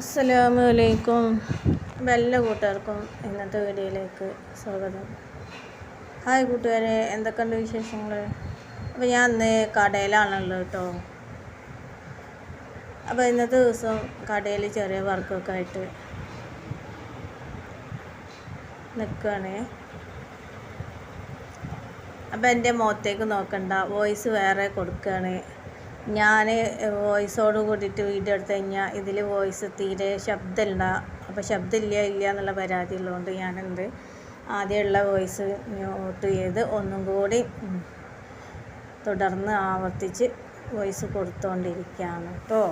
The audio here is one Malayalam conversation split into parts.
അസ്സലാമു അലൈക്കും. കൂട്ടുകാർക്കും ഇന്നത്തെ വീഡിയോയിലേക്ക് സ്വാഗതം. ഹായ് കൂട്ടുകാരെ എന്തൊക്കെയുണ്ട് വിശേഷങ്ങൾ അപ്പോൾ ഞാൻ ഇന്ന് കടയിലാണുള്ളത് കേട്ടോ. അപ്പോൾ ഇന്നത്തെ ദിവസം കടയിൽ ചെറിയ വർക്കൊക്കെ ആയിട്ട് നിൽക്കുകയാണ് അപ്പോൾ എന്റെ മുഖത്തേക്ക് നോക്കണ്ട വോയിസ് വേറെ കൊടുക്കുകയാണ് ഞാൻ വോയിസോട് കൂടിയിട്ട് വീഡിയോ എടുത്തു കഴിഞ്ഞാൽ ഇതിൽ വോയിസ് തീരെ ശബ്ദമില്ല അപ്പോൾ ശബ്ദമില്ല ഇല്ല എന്നുള്ള പരാതി ഉള്ളതുകൊണ്ട് ഞാനെന്ത് ആദ്യമുള്ള വോയിസ് മ്യൂട്ട് ചെയ്ത് ഒന്നും കൂടി തുടർന്ന് ആവർത്തിച്ച് വോയിസ് കൊടുത്തുകൊണ്ടിരിക്കുകയാണ് കേട്ടോ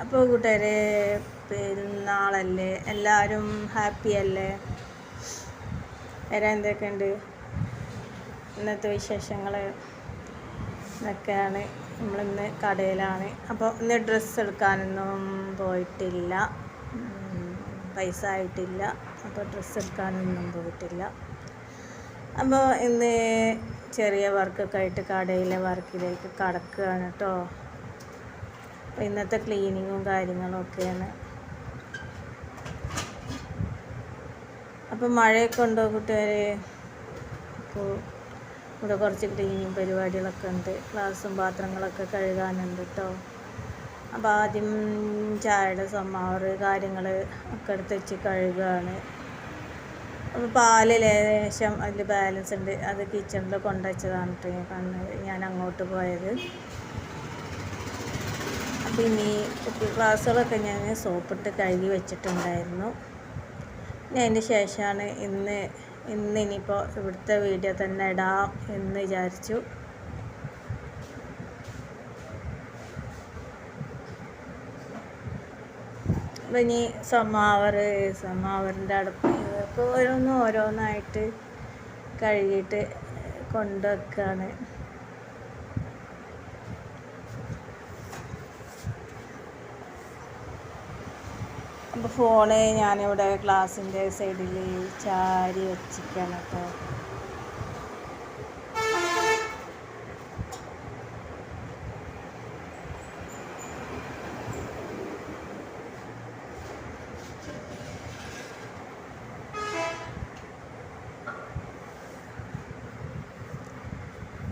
അപ്പോൾ കൂട്ടുകാരെ പെരുന്നാളല്ലേ എല്ലാവരും ഹാപ്പി അല്ലേ? വരാൻ എന്തൊക്കെയുണ്ട്? ഇന്നത്തെ വിശേഷങ്ങൾ ഇതൊക്കെയാണ്. നമ്മളിന്ന് കടയിലാണ്. അപ്പോൾ ഇന്ന് ഡ്രസ്സ് എടുക്കാനൊന്നും പോയിട്ടില്ല. പൈസ ആയിട്ടില്ല. അപ്പോൾ ഡ്രസ്സ് എടുക്കാനൊന്നും പോയിട്ടില്ല. അപ്പോൾ ഇന്ന് ചെറിയ വർക്കൊക്കെ ആയിട്ട് കടയിലെ വർക്കിലേക്ക് കടക്കുകയാണ് കേട്ടോ ഇന്നത്തെ ക്ലീനിങ്ങും കാര്യങ്ങളും ഒക്കെയാണ്. അപ്പോൾ മഴയൊക്കെ ഉണ്ടോ കൂട്ടുകാരെ? അപ്പോൾ ഇവിടെ കുറച്ച് ക്ലീനിങ് പരിപാടികളൊക്കെ ഉണ്ട്. ഗ്ലാസും പാത്രങ്ങളൊക്കെ കഴുകാനുണ്ട് കേട്ടോ അപ്പോൾ ആദ്യം ചായയുടെ സമാറ് കാര്യങ്ങൾ ഒക്കെ എടുത്ത് വെച്ച് കഴുകുകയാണ് അപ്പോൾ പാൽ ലേശം അതിൽ ബാലൻസ് ഉണ്ട്. അത് കിച്ചണിൽ കൊണ്ടുവച്ചതാണ് കേട്ടോ കണ്ണ് ഞാൻ അങ്ങോട്ട് പോയത്. കുപ്പി ഗ്ലാസ്സുകളൊക്കെ ഞാൻ സോപ്പിട്ട് കഴുകി വെച്ചിട്ടുണ്ടായിരുന്നു. ഇനി അതിന്റെ ശേഷമാണ് ഇന്ന് ഇന്ന് ഇനിയിപ്പോൾ ഇവിടുത്തെ വീഡിയോ തന്നെ ഇടാം എന്ന് വിചാരിച്ചു. അപ്പം ഇനി സമാവർ സമാവറിന്റെ അടുപ്പ് ഇപ്പോൾ ഓരോന്നും ഓരോന്നായിട്ട് കഴുകിയിട്ട് കൊണ്ടുവെക്കുകയാണ് ഫോണ് ഞാനിവിടെ ഗ്ലാസിന്റെ സൈഡിൽ ചാരി വച്ചിരിക്കുകയാണ് കേട്ടോ.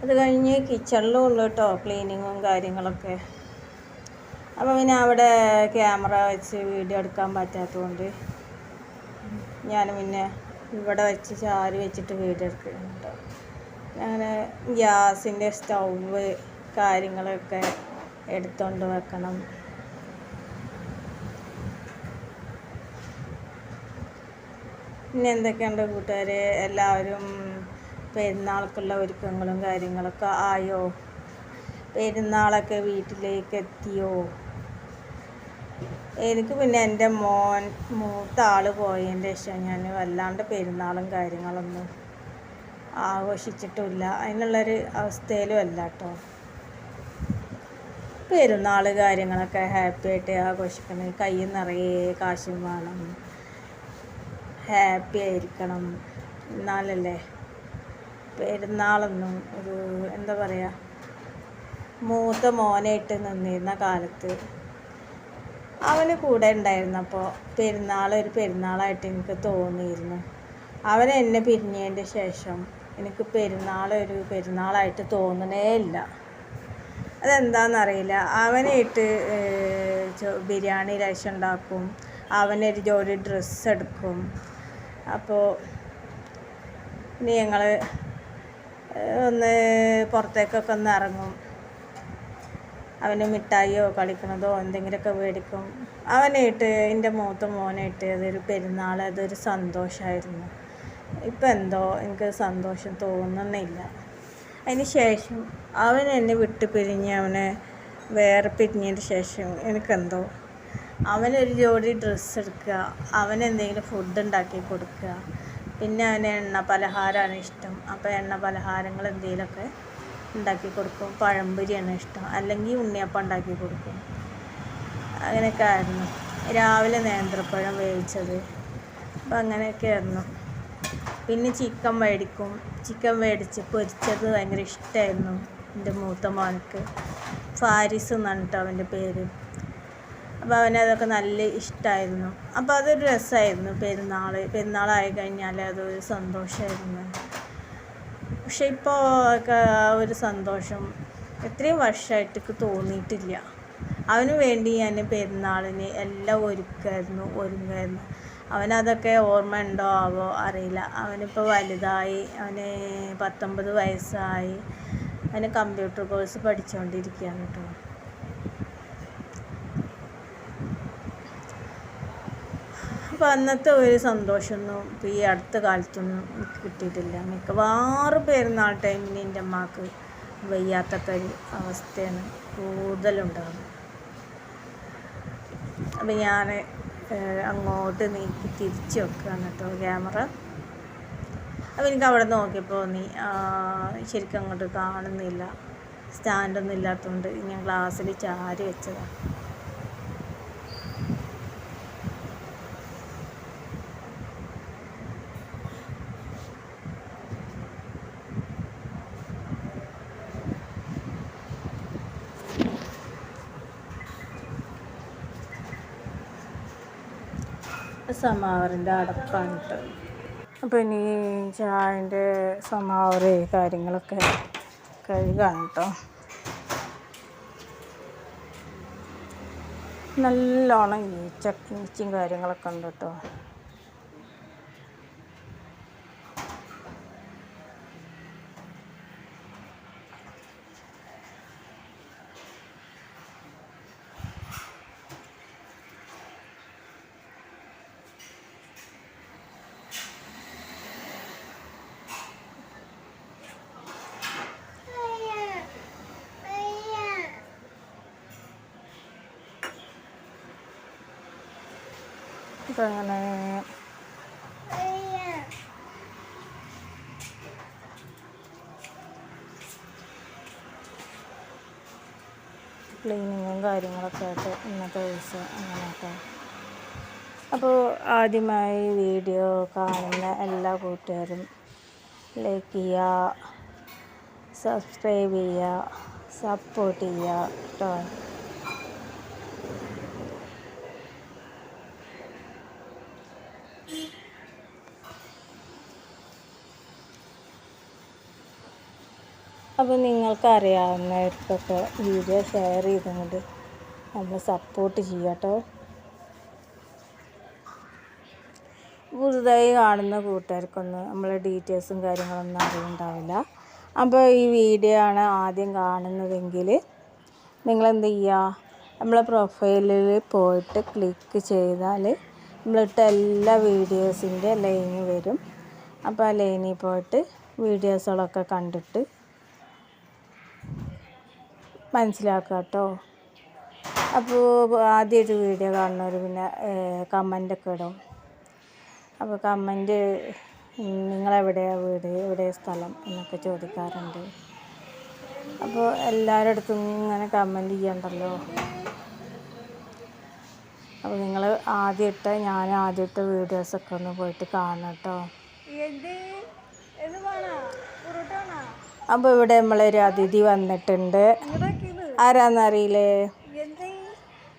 അത് കഴിഞ്ഞ് കിച്ചണിലും ഉള്ളു കേട്ടോ ക്ലീനിങ്ങും കാര്യങ്ങളൊക്കെ. അപ്പോൾ പിന്നെ അവിടെ ക്യാമറ വെച്ച് വീഡിയോ എടുക്കാൻ പറ്റാത്തതുകൊണ്ട് ഞാൻ പിന്നെ ഇവിടെ വെച്ച് ചാരി വെച്ചിട്ട് വീഡിയോ എടുക്കുന്നുണ്ട്. അങ്ങനെ ഗ്യാസിന്റെ സ്റ്റൗവ് കാര്യങ്ങളൊക്കെ എടുത്തുകൊണ്ട് വെക്കണം. പിന്നെ എന്തൊക്കെയുണ്ട് കൂട്ടുകാരെ? എല്ലാവരും പെരുന്നാൾക്കുള്ള ഒരുക്കങ്ങളും കാര്യങ്ങളൊക്കെ ആയോ? പെരുന്നാളൊക്കെ വീട്ടിലേക്ക് എത്തിയോ? എനിക്ക് പിന്നെ എന്റെ മോൻ മൂത്ത ആൾ പോയതിന്റെ ശേഷം ഞാൻ വല്ലാണ്ട് പെരുന്നാളും കാര്യങ്ങളൊന്നും ആഘോഷിച്ചിട്ടില്ല അതിനുള്ളൊരു അവസ്ഥയിലും അല്ല കേട്ടോ പെരുന്നാൾ കാര്യങ്ങളൊക്കെ ഹാപ്പി ആയിട്ട് ആഘോഷിക്കണം. കൈ നിറയെ കാശും വേണം. ഹാപ്പി ആയിരിക്കണം. എന്നാലല്ലേ പെരുന്നാളൊന്നും ഒരു എന്താ പറയുക മൂത്ത മോനായിട്ട് നിന്നിരുന്ന കാലത്ത് അവന് കൂടെ ഉണ്ടായിരുന്നപ്പോൾ പെരുന്നാൾ ഒരു പെരുന്നാളായിട്ട് എനിക്ക് തോന്നിയിരുന്നു. അവൻ എന്നെ പിരിഞ്ഞതിന്റെ ശേഷം എനിക്ക് പെരുന്നാൾ ഒരു പെരുന്നാളായിട്ട് തോന്നണേ ഇല്ല. അതെന്താണെന്നറിയില്ല അവനായിട്ട് ബിരിയാണി റൈസ് ഉണ്ടാക്കും. അവനൊരു ജോലി ഡ്രസ്സ് എടുക്കും. അപ്പോൾ ഇനി ഞങ്ങൾ ഒന്ന് പുറത്തേക്കൊക്കെ ഒന്ന് ഇറങ്ങും. അവന് മിഠായിയോ കളിക്കണതോ എന്തെങ്കിലുമൊക്കെ മേടിക്കും. അവനായിട്ട് എന്റെ മൂത്ത മോനായിട്ട് അതൊരു പെരുന്നാൾ അതൊരു സന്തോഷമായിരുന്നു ഇപ്പം എന്തോ എനിക്ക് സന്തോഷം തോന്നുന്നില്ല. അതിന് ശേഷം അവൻ എന്നെ വിട്ട് പിരിഞ്ഞ് അവനെ വേറെ പിരിഞ്ഞതിന് ശേഷം എനിക്കെന്തോ അവനൊരു ജോഡി ഡ്രസ്സ് എടുക്കുക അവനെന്തെങ്കിലും ഫുഡ് ഉണ്ടാക്കി കൊടുക്കുക പിന്നെ അവന് എണ്ണ പലഹാരമാണ് ഇഷ്ടം. അപ്പോൾ എണ്ണ പലഹാരങ്ങൾ എന്തെങ്കിലുമൊക്കെ ഉണ്ടാക്കി കൊടുക്കും. പഴംപൊരിയാണ് ഇഷ്ടം. അല്ലെങ്കിൽ ഉണ്ണിയപ്പം ഉണ്ടാക്കി കൊടുക്കും. അങ്ങനെയൊക്കെ ആയിരുന്നു. രാവിലെ നേന്ത്രപ്പഴം വേവിച്ചത്. അപ്പം അങ്ങനെയൊക്കെ ആയിരുന്നു. പിന്നെ ചിക്കൻ മേടിക്കും. ചിക്കൻ മേടിച്ച് പൊരിച്ചത് ഭയങ്കര ഇഷ്ടമായിരുന്നു എന്റെ മൂത്ത മോനക്ക് ഫാരിസ് എന്നാണ് കേട്ടോ അവന്റെ പേര്. അപ്പോൾ അവനതൊക്കെ നല്ല ഇഷ്ടമായിരുന്നു അപ്പോൾ അതൊരു രസമായിരുന്നു പെരുന്നാൾ പെരുന്നാളായി കഴിഞ്ഞാൽ അതൊരു സന്തോഷമായിരുന്നു. പക്ഷെ ഇപ്പോൾ ഒരു സന്തോഷം എത്രയും വർഷമായിട്ട് തോന്നിയിട്ടില്ല. അവന് വേണ്ടി ഞാൻ പെരുന്നാളിന് എല്ലാം ഒരുക്കായിരുന്നു ഒരുങ്ങായിരുന്നു. അവനതൊക്കെ ഓർമ്മ ഉണ്ടോ ആവോ അറിയില്ല. അവനിപ്പോൾ വലുതായി അവന് പത്തൊമ്പത് വയസ്സായി. അവന് കമ്പ്യൂട്ടർ കോഴ്സ് പഠിച്ചുകൊണ്ടിരിക്കുകയാണ് കേട്ടോ. അപ്പോൾ അന്നത്തെ ഒരു സന്തോഷമൊന്നും ഇപ്പോൾ ഈ അടുത്ത കാലത്തൊന്നും എനിക്ക് കിട്ടിയിട്ടില്ല. മിക്കവാറും പെരുന്നാൾ ടൈമിന് എന്റെ അമ്മയ്ക്ക് വയ്യാത്തൊക്കെ ഒരു അവസ്ഥയാണ് കൂടുതലുണ്ടാകുന്നത് അപ്പം ഞാൻ അങ്ങോട്ട് നീക്കി തിരിച്ച് വെക്കുകയാണ് കേട്ടോ ക്യാമറ. അപ്പോൾ എനിക്ക് അവിടെ നോക്കിയപ്പോൾ നീ ശരിക്കും അങ്ങോട്ട് കാണുന്നില്ല. സ്റ്റാൻഡൊന്നും ഇല്ലാത്തതുകൊണ്ട് ഞാൻ ഗ്ലാസ്സിൽ ചാരി വെച്ചതാണ് സമാവറിന്റെ അടപ്പാണ് കേട്ടോ അപ്പോൾ ഇനി ചായന്റെ സമാവറ് കാര്യങ്ങളൊക്കെ കഴുകാണ് കേട്ടോ. നല്ലോണം ഈ ഈച്ചയും കാര്യങ്ങളൊക്കെ ഉണ്ട് കേട്ടോ. അങ്ങനെ. ക്ലീനിങ്ങും കാര്യങ്ങളൊക്കെ ആയിട്ട് ഇന്നത്തെ ദിവസം അങ്ങനെയൊക്കെ. അപ്പോൾ ആദ്യമായി വീഡിയോ കാണുന്ന എല്ലാ കൂട്ടുകാരും ലൈക്ക് ചെയ്യുക സബ്സ്ക്രൈബ് ചെയ്യുക സപ്പോർട്ട് ചെയ്യുക കേട്ടോ അപ്പോൾ നിങ്ങൾക്ക് അറിയാവുന്നവർക്കൊക്കെ വീഡിയോ ഷെയർ ചെയ്തുകൊണ്ട് നമ്മൾ സപ്പോർട്ട് ചെയ്യാട്ടോ. പുതുതായി കാണുന്ന കൂട്ടുകാർക്കൊന്നും നമ്മളെ ഡീറ്റെയിൽസും കാര്യങ്ങളൊന്നും അറിയുണ്ടാവില്ല. അപ്പോൾ ഈ വീഡിയോ ആണ് ആദ്യം കാണുന്നതെങ്കിൽ നിങ്ങളെന്ത് ചെയ്യുക നമ്മളെ പ്രൊഫൈലിൽ പോയിട്ട് ക്ലിക്ക് ചെയ്താൽ നമ്മളിട്ട എല്ലാ വീഡിയോസിന്റെ ലൈന് വരും. അപ്പോൾ ആ ലൈനിൽ പോയിട്ട് വീഡിയോസുകളൊക്കെ കണ്ടിട്ട് മനസ്സിലാക്കുക കേട്ടോ. അപ്പോൾ ആദ്യമായിട്ട് വീഡിയോ കാണുന്നവർ പിന്നെ കമന്റൊക്കെ ഇടും. അപ്പോൾ കമന്റ് നിങ്ങളെവിടെയാണ് വീട് എവിടെ സ്ഥലം എന്നൊക്കെ ചോദിക്കാറുണ്ട്. അപ്പോൾ എല്ലാവരുടെ അടുത്തും ഇങ്ങനെ കമന്റ് ചെയ്യണ്ടല്ലോ. അപ്പോൾ നിങ്ങൾ ആദ്യം ഇട്ട ഞാൻ ആദ്യം ഇട്ട വീഡിയോസൊക്കെ ഒന്ന് പോയിട്ട് കാണാം കേട്ടോ. അപ്പോൾ ഇവിടെ നമ്മളൊരു അതിഥി വന്നിട്ടുണ്ട്. ആരാന്നറിയില്ലേ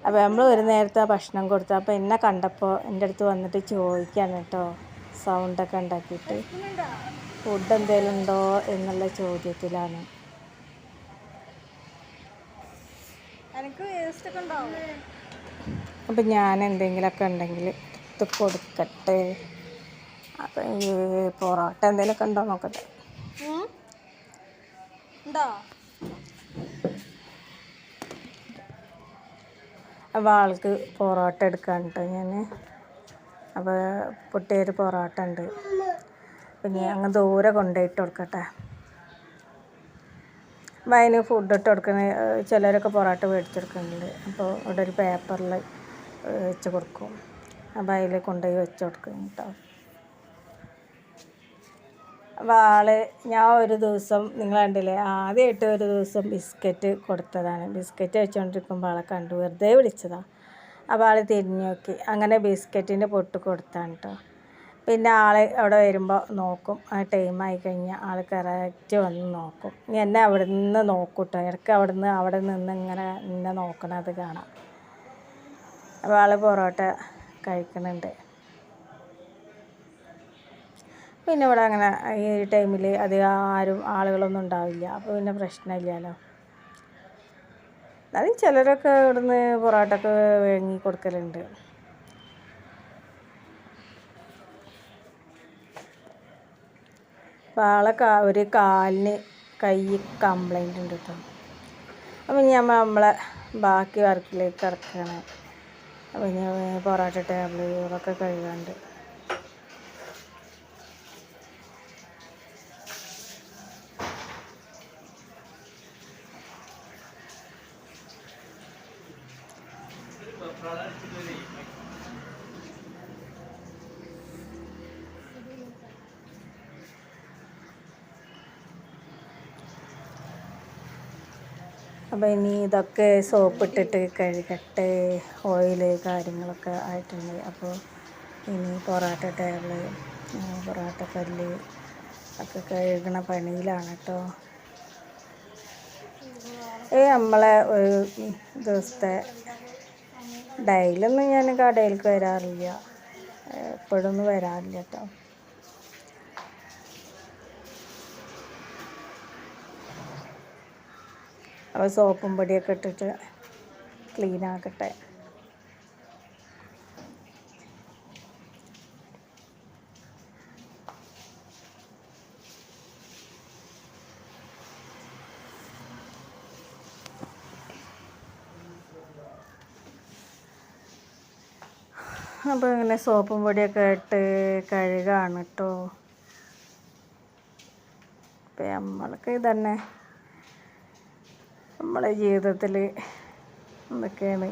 അപ്പോൾ നമ്മൾ ഒരു നേരത്തെ ഭക്ഷണം കൊടുത്തു. അപ്പോൾ എന്നെ കണ്ടപ്പോൾ എന്റെ അടുത്ത് വന്നിട്ട് ചോദിക്കാണ് കേട്ടോ സൗണ്ടൊക്കെ ഉണ്ടാക്കിയിട്ട്. ഫുഡ് എന്തെങ്കിലും ഉണ്ടോ എന്നുള്ള ചോദ്യത്തിലാണ്. അപ്പം ഞാൻ എന്തെങ്കിലുമൊക്കെ ഉണ്ടെങ്കിൽ എടുത്ത് കൊടുക്കട്ടെ. അപ്പം ഈ പൊറോട്ട എന്തെങ്കിലുമൊക്കെ ഉണ്ടോ നോക്കട്ടെ. ഉണ്ടോ? അപ്പോൾ ആൾക്ക് പൊറോട്ട എടുക്കാൻ കേട്ടോ ഞാൻ. അപ്പോൾ പൊട്ടിയൊരു പൊറോട്ട ഉണ്ട്. പിന്നെ അങ്ങ് ദൂരെ കൊണ്ടുപോയിട്ട് കൊടുക്കട്ടെ. അപ്പോൾ അതിന് ഫുഡ് ഇട്ട് കൊടുക്കുന്ന ചിലരൊക്കെ പൊറോട്ട മേടിച്ചെടുക്കുന്നുണ്ട് അപ്പോൾ ഇവിടെ ഒരു പേപ്പറിൽ വെച്ച് കൊടുക്കും. അപ്പോൾ അതിൽ കൊണ്ടുപോയി വെച്ച് കൊടുക്കും കേട്ടോ. ആൾ ഞാൻ ഒരു ദിവസം നിങ്ങൾ കണ്ടില്ലേ ആദ്യമായിട്ട് ഒരു ദിവസം ബിസ്ക്കറ്റ് കൊടുത്തതാണ്. ബിസ്ക്കറ്റ് വെച്ചുകൊണ്ടിരിക്കുമ്പോൾ ആളെ കണ്ടു വെറുതെ വിളിച്ചതാണ് അപ്പോൾ ആൾ തിരിഞ്ഞു നോക്കി. അങ്ങനെ ബിസ്ക്കറ്റിന്റെ പൊട്ട് കൊടുത്താണ് കേട്ടോ പിന്നെ ആൾ അവിടെ വരുമ്പോൾ നോക്കും. ആ ടൈം ആയി കഴിഞ്ഞാൽ ആൾ കറക്റ്റ് വന്ന് നോക്കും. എന്നെ അവിടെ നിന്ന് നോക്കും കേട്ടോ ഇടയ്ക്ക് അവിടെ നിന്ന് അവിടെ നിന്ന് ഇങ്ങനെ എന്നെ നോക്കണത് കാണാം. അപ്പോൾ ആൾ പൊറോട്ട കഴിക്കുന്നുണ്ട് പിന്നെ ഇവിടെ അങ്ങനെ ഈ ടൈമിൽ അധികം ആരും ആളുകളൊന്നും ഉണ്ടാവില്ല. അപ്പോൾ പിന്നെ പ്രശ്നമില്ലല്ലോ. അത് ചിലരൊക്കെ ഇവിടുന്ന് പൊറോട്ടൊക്കെ വേങ്ങി കൊടുക്കലുണ്ട്. അപ്പോൾ ആളെ കാ ഒരു കാലിന് കൈ കംപ്ലൈന്റ് ഉണ്ട് കേട്ടോ അപ്പം ഇനി നമ്മൾ നമ്മളെ ബാക്കി വർക്കിലേക്ക് ഇറക്കുകയാണ് അപ്പം ഇനി പൊറോട്ട ടേബിൾ ഇതൊക്കെ കഴുകാണ്ട്. അപ്പോൾ ഇനി ഇതൊക്കെ സോപ്പ് ഇട്ടിട്ട് കഴുകട്ടെ ഓയിൽ കാര്യങ്ങളൊക്കെ ആയിട്ടുണ്ട്. അപ്പോൾ ഇനി പൊറോട്ട ടേബിൾ പൊറോട്ട കല്ല് ഒക്കെ കഴുകണ പണിയിലാണ് കേട്ടോ ഈ നമ്മളെ ഒരു ദിവസത്തെ ഡെയിലൊന്നും ഞാൻ കടയിലേക്ക് വരാറില്ല. എപ്പോഴൊന്നും വരാറില്ല കേട്ടോ അപ്പോൾ സോപ്പും പൊടിയൊക്കെ ഇട്ടിട്ട് ക്ലീൻ ആക്കട്ടെ അപ്പോൾ ഇങ്ങനെ സോപ്പും പൊടിയൊക്കെ ഇട്ട് കഴുകാണ് കേട്ടോ അപ്പം നമ്മൾക്ക് ഇതന്നെ. നമ്മളെ ജീവിതത്തിൽ എന്തൊക്കെയാണ്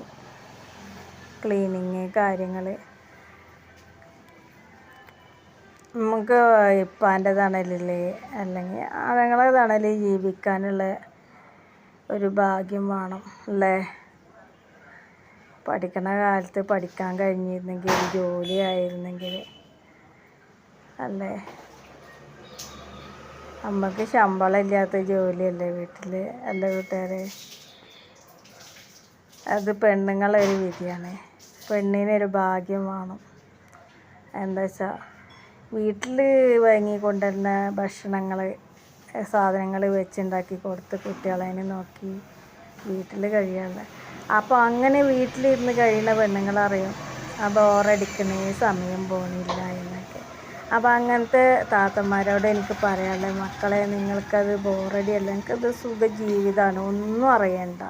ക്ലീനിങ് കാര്യങ്ങൾ നമുക്ക് ഇപ്പാന്റെ തണലിൽ അല്ലെങ്കിൽ ആണുങ്ങളെ തണലിൽ ജീവിക്കാനുള്ള ഒരു ഭാഗ്യം വേണം അല്ലേ പഠിക്കണ കാലത്ത് പഠിക്കാൻ കഴിഞ്ഞിരുന്നെങ്കിൽ ജോലി ആയിരുന്നെങ്കിൽ അല്ലേ? നമുക്ക് ശമ്പളം ഇല്ലാത്ത ജോലിയല്ലേ വീട്ടിൽ അല്ല വീട്ടുകാരെ അത് പെണ്ണുങ്ങളൊരു വിധിയാണ്. പെണ്ണിനൊരു ഭാഗ്യം വേണം. എന്താ വെച്ചാൽ വീട്ടിൽ വാങ്ങിക്കൊണ്ടുവരുന്ന ഭക്ഷണങ്ങൾ സാധനങ്ങൾ വെച്ചുണ്ടാക്കി കൊടുത്ത് കുട്ടികളെ നോക്കി വീട്ടിൽ കഴിയാനുള്ള അപ്പോൾ അങ്ങനെ വീട്ടിലിരുന്ന് കഴിയുന്ന പെണ്ണുങ്ങളറിയും ആ ബോറടിക്കണേ സമയം പോണില്ല എന്നൊക്കെ. അപ്പോൾ അങ്ങനത്തെ താത്തന്മാരോട് എനിക്ക് പറയാനുള്ളത് മക്കളെ നിങ്ങൾക്കത് ബോറടിയല്ല എനിക്കത് സുഖ ജീവിതമാണ് ഒന്നും അറിയണ്ട.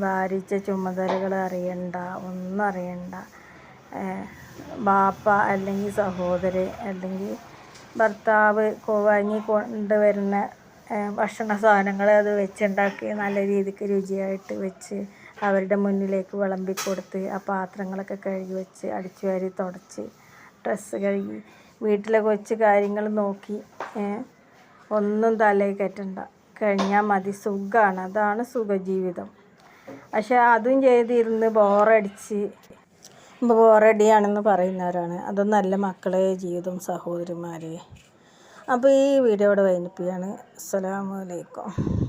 ഭാരിച്ച ചുമതലകൾ അറിയണ്ട ഒന്നും അറിയണ്ട. ബാപ്പ അല്ലെങ്കിൽ സഹോദരി അല്ലെങ്കിൽ ഭർത്താവ് വാങ്ങി കൊണ്ടുവരുന്ന ഭക്ഷണ സാധനങ്ങൾ അത് വെച്ചുണ്ടാക്കി നല്ല രീതിക്ക് രുചിയായിട്ട് വെച്ച് അവരുടെ മുന്നിലേക്ക് വിളമ്പി കൊടുത്ത് ആ പാത്രങ്ങളൊക്കെ കഴുകി വെച്ച് അടിച്ചു വാരി തുടച്ച് ഡ്രസ്സ് കഴുകി വീട്ടിലെ കൊച്ചു കാര്യങ്ങൾ നോക്കി ഒന്നും തലയിൽ കയറ്റണ്ട. കഴിഞ്ഞാൽ മതി. സുഖമാണ് അതാണ് സുഖജീവിതം. പക്ഷെ അതും ചെയ്തിരുന്ന് ബോറടിച്ച് ബോറടിയാണെന്ന് പറയുന്നവരാണ്. അതും നല്ല മക്കളെ ജീവിതം സഹോദരിമാരെ. അപ്പോൾ ഈ വീഡിയോ ഇവിടെ വൈകിപ്പിക്കുകയാണ് അസ്സലാമലൈക്കും